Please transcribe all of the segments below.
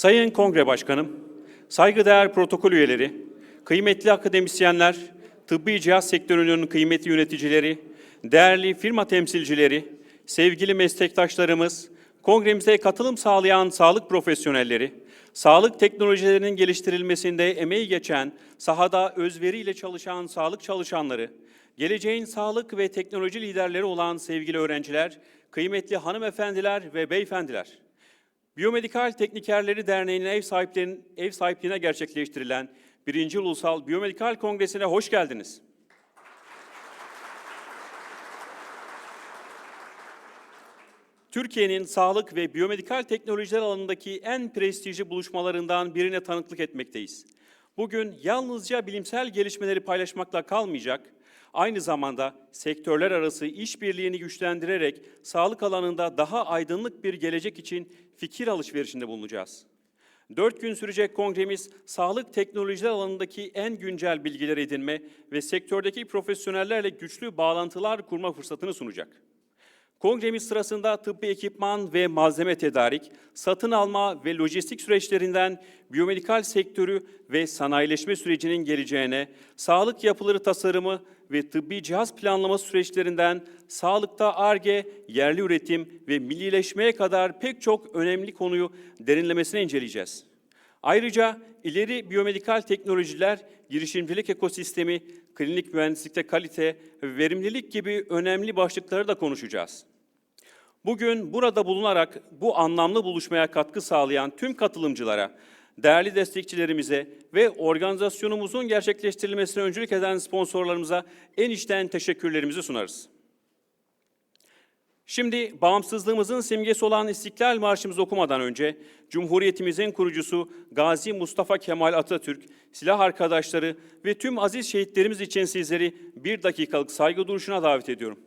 Sayın Kongre Başkanım, saygıdeğer protokol üyeleri, kıymetli akademisyenler, tıbbi cihaz sektörünün kıymetli yöneticileri, değerli firma temsilcileri, sevgili meslektaşlarımız, kongremize katılım sağlayan sağlık profesyonelleri, sağlık teknolojilerinin geliştirilmesinde emeği geçen, sahada özveriyle çalışan sağlık çalışanları, geleceğin sağlık ve teknoloji liderleri olan sevgili öğrenciler, kıymetli hanımefendiler ve beyefendiler, Biyomedikal Teknikerleri Derneği'nin ev, sahiplerinin, ev sahipliğine gerçekleştirilen 1. Ulusal Biyomedikal Kongresi'ne hoş geldiniz. Türkiye'nin sağlık ve biyomedikal teknolojiler alanındaki en prestijli buluşmalarından birine tanıklık etmekteyiz. Bugün yalnızca bilimsel gelişmeleri paylaşmakla kalmayacak, aynı zamanda sektörler arası işbirliğini güçlendirerek sağlık alanında daha aydınlık bir gelecek için fikir alışverişinde bulunacağız. Dört gün sürecek kongremiz, sağlık teknolojiler alanındaki en güncel bilgileri edinme ve sektördeki profesyonellerle güçlü bağlantılar kurma fırsatını sunacak. Kongremiz sırasında tıbbi ekipman ve malzeme tedarik, satın alma ve lojistik süreçlerinden biyomedikal sektörü ve sanayileşme sürecinin geleceğine, sağlık yapıları tasarımı ve tıbbi cihaz planlama süreçlerinden sağlıkta ARGE, yerli üretim ve millileşmeye kadar pek çok önemli konuyu derinlemesine inceleyeceğiz. Ayrıca ileri biyomedikal teknolojiler, girişimcilik ekosistemi, klinik mühendislikte kalite ve verimlilik gibi önemli başlıkları da konuşacağız. Bugün burada bulunarak bu anlamlı buluşmaya katkı sağlayan tüm katılımcılara, değerli destekçilerimize ve organizasyonumuzun gerçekleştirilmesine öncülük eden sponsorlarımıza en içten teşekkürlerimizi sunarız. Şimdi bağımsızlığımızın simgesi olan İstiklal Marşımızı okumadan önce Cumhuriyetimizin kurucusu Gazi Mustafa Kemal Atatürk, silah arkadaşları ve tüm aziz şehitlerimiz için sizleri bir dakikalık saygı duruşuna davet ediyorum.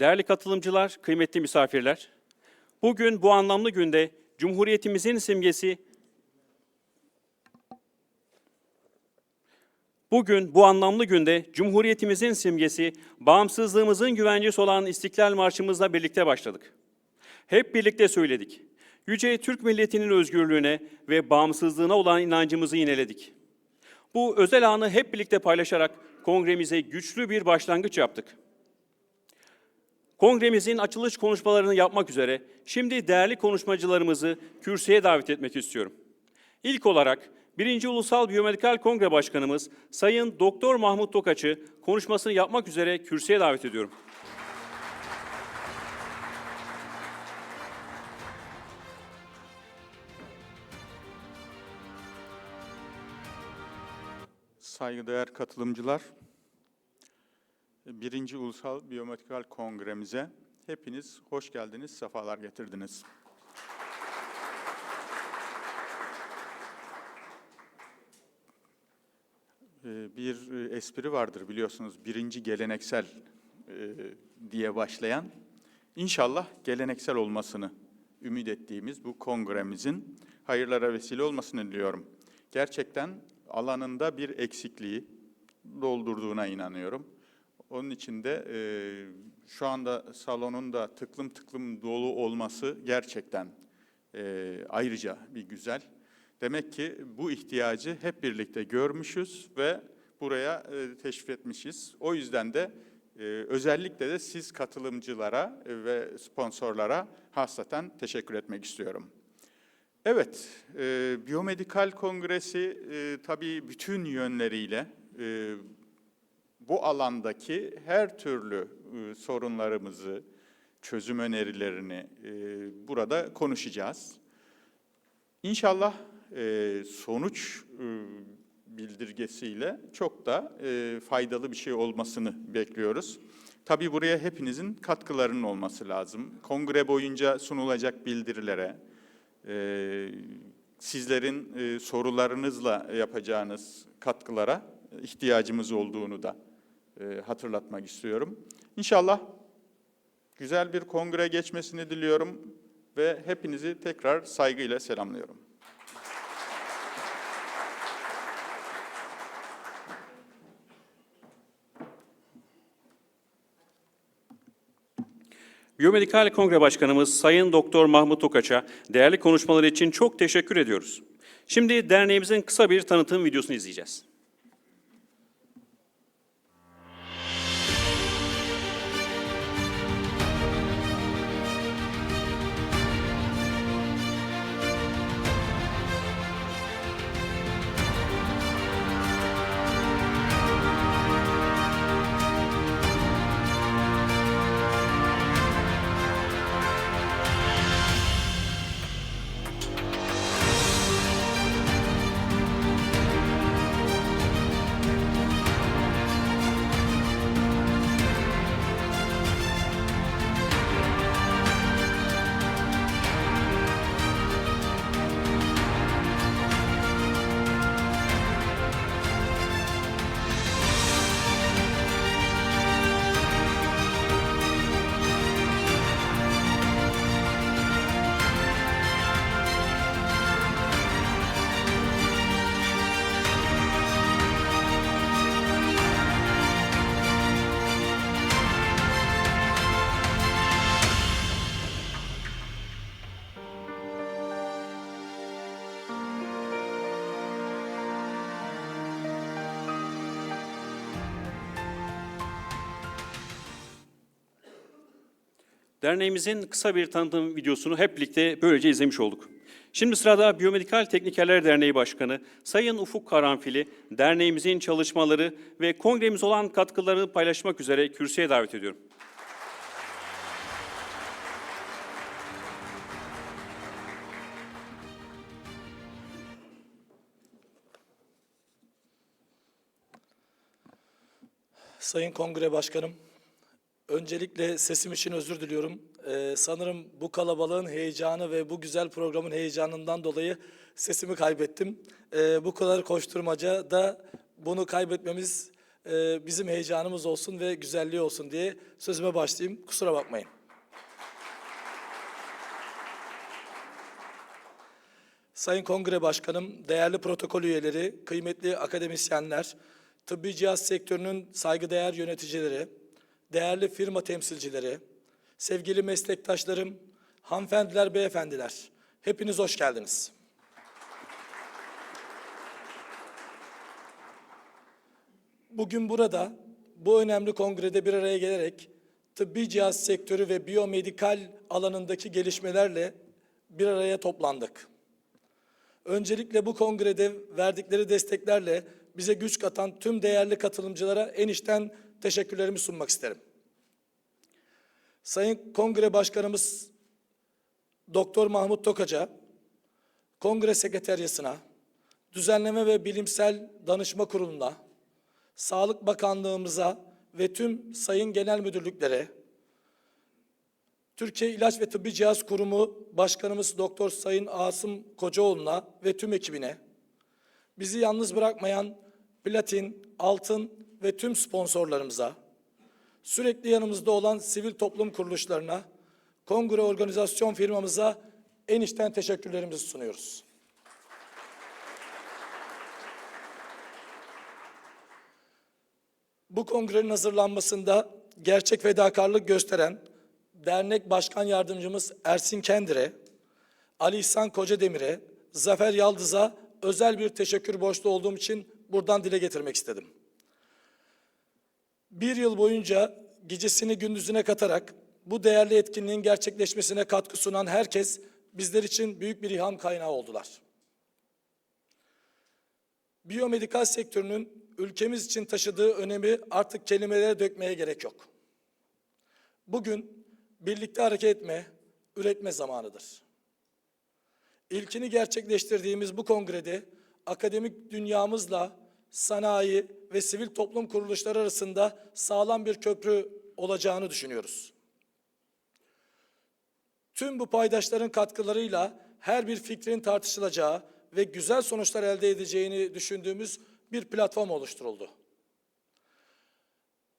Değerli katılımcılar, kıymetli misafirler, bugün bu anlamlı günde Cumhuriyetimizin simgesi Bugün bu anlamlı günde Cumhuriyetimizin simgesi, bağımsızlığımızın güvencesi olan İstiklal Marşımızla birlikte başladık. Hep birlikte söyledik. Yüce Türk milletinin özgürlüğüne ve bağımsızlığına olan inancımızı yineledik. Bu özel anı hep birlikte paylaşarak kongremize güçlü bir başlangıç yaptık. Kongremizin açılış konuşmalarını yapmak üzere şimdi değerli konuşmacılarımızı kürsüye davet etmek istiyorum. İlk olarak 1. Ulusal Biyomedikal Kongre Başkanımız Sayın Doktor Mahmut Tokaç'ı konuşmasını yapmak üzere kürsüye davet ediyorum. Saygıdeğer katılımcılar, birinci Ulusal Biyomedikal Kongremize hepiniz hoş geldiniz, sefalar getirdiniz. Ee, Bir e, espri vardır biliyorsunuz, birinci geleneksel diye başlayan, inşallah geleneksel olmasını ümit ettiğimiz bu kongremizin hayırlara vesile olmasını diliyorum. Gerçekten alanında bir eksikliği doldurduğuna inanıyorum. Onun için de e, şu anda salonun da tıklım tıklım dolu olması gerçekten e, ayrıca bir güzel. Demek ki bu ihtiyacı hep birlikte görmüşüz ve buraya e, teşvik etmişiz. O yüzden de e, özellikle de siz katılımcılara e, ve sponsorlara hasaten teşekkür etmek istiyorum. Evet, e, Biyomedikal Kongresi e, tabii bütün yönleriyle e, bu alandaki her türlü e, sorunlarımızı, çözüm önerilerini e, burada konuşacağız. İnşallah e, sonuç bildirgesiyle çok da faydalı bir şey olmasını bekliyoruz. Tabii buraya hepinizin katkılarının olması lazım. Kongre boyunca sunulacak bildirilere, sizlerin sorularınızla yapacağınız katkılara ihtiyacımız olduğunu da e, hatırlatmak istiyorum. İnşallah güzel bir kongre geçmesini diliyorum ve hepinizi tekrar saygıyla selamlıyorum. Biyomedikal Kongre Başkanımız Sayın Doktor Mahmut Tokaç'a değerli konuşmaları için çok teşekkür ediyoruz. Şimdi derneğimizin kısa bir tanıtım videosunu izleyeceğiz. Derneğimizin kısa bir tanıtım videosunu hep birlikte böylece izlemiş olduk. Şimdi sırada Biyomedikal Teknikerler Derneği Başkanı Sayın Ufuk Karanfil'i derneğimizin çalışmaları ve kongremiz olan katkılarını paylaşmak üzere kürsüye davet ediyorum. Sayın Kongre Başkanım, öncelikle sesim için özür diliyorum. Ee, sanırım bu kalabalığın heyecanı ve bu güzel programın heyecanından dolayı sesimi kaybettim. Ee, bu kadar koşturmaca da bunu kaybetmemiz e, bizim heyecanımız olsun ve güzelliği olsun diye sözüme başlayayım. Kusura bakmayın. Sayın Kongre Başkanım, değerli protokol üyeleri, kıymetli akademisyenler, tıbbi cihaz sektörünün saygıdeğer yöneticileri, değerli firma temsilcileri, sevgili meslektaşlarım, hanımefendiler, beyefendiler, hepiniz hoş geldiniz. Bugün burada, bu önemli kongrede bir araya gelerek tıbbi cihaz sektörü ve biyomedikal alanındaki gelişmelerle bir araya toplandık. Öncelikle bu kongrede verdikleri desteklerle bize güç katan tüm değerli katılımcılara en içten teşekkürlerimi sunmak isterim. Sayın Kongre Başkanımız Doktor Mahmut Tokaca, Kongre Sekreteryasına, Düzenleme ve Bilimsel Danışma Kurulu'na, Sağlık Bakanlığımıza ve tüm sayın genel müdürlüklere, Türkiye İlaç ve Tıbbi Cihaz Kurumu Başkanımız Doktor Sayın Asım Kocaoğlu'na ve tüm ekibine, bizi yalnız bırakmayan platin, altın ve tüm sponsorlarımıza, sürekli yanımızda olan sivil toplum kuruluşlarına, kongre organizasyon firmamıza en içten teşekkürlerimizi sunuyoruz. Bu kongrenin hazırlanmasında gerçek fedakarlık gösteren dernek başkan yardımcımız Ersin Kendir'e, Ali İhsan Kocademir'e, Zafer Yaldız'a özel bir teşekkür borçlu olduğum için buradan dile getirmek istedim. Bir yıl boyunca gecesini gündüzüne katarak bu değerli etkinliğin gerçekleşmesine katkı sunan herkes bizler için büyük bir ilham kaynağı oldular. Biyomedikal sektörünün ülkemiz için taşıdığı önemi artık kelimelere dökmeye gerek yok. Bugün birlikte hareket etme, üretme zamanıdır. İlkini gerçekleştirdiğimiz bu kongrede akademik dünyamızla sanayi ve sivil toplum kuruluşları arasında sağlam bir köprü olacağını düşünüyoruz. Tüm bu paydaşların katkılarıyla her bir fikrin tartışılacağı ve güzel sonuçlar elde edeceğini düşündüğümüz bir platform oluşturuldu.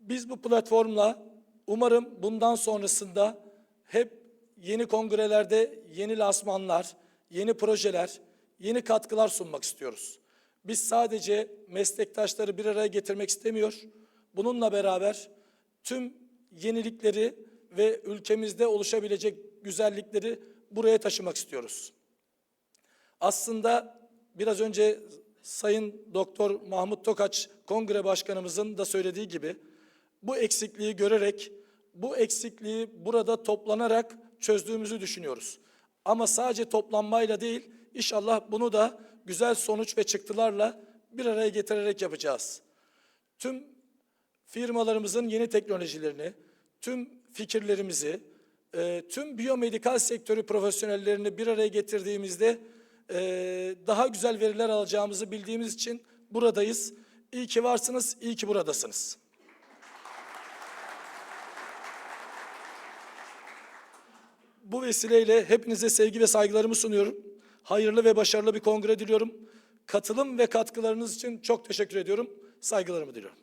Biz bu platformla umarım bundan sonrasında hep yeni kongrelerde yeni lasmanlar, yeni projeler, yeni katkılar sunmak istiyoruz. Biz sadece meslektaşları bir araya getirmek istemiyor. Bununla beraber tüm yenilikleri ve ülkemizde oluşabilecek güzellikleri buraya taşımak istiyoruz. Aslında biraz önce Sayın Doktor Mahmut Tokaç Kongre Başkanımızın da söylediği gibi bu eksikliği görerek bu eksikliği burada toplanarak çözdüğümüzü düşünüyoruz. Ama sadece toplanmayla değil, inşallah bunu da güzel sonuç ve çıktılarla bir araya getirerek yapacağız. Tüm firmalarımızın yeni teknolojilerini, tüm fikirlerimizi, e, tüm biyomedikal sektörü profesyonellerini bir araya getirdiğimizde e, daha güzel veriler alacağımızı bildiğimiz için buradayız. İyi ki varsınız, iyi ki buradasınız. Bu vesileyle hepinize sevgi ve saygılarımı sunuyorum. Hayırlı ve başarılı bir kongre diliyorum. Katılım ve katkılarınız için çok teşekkür ediyorum. Saygılarımı diliyorum.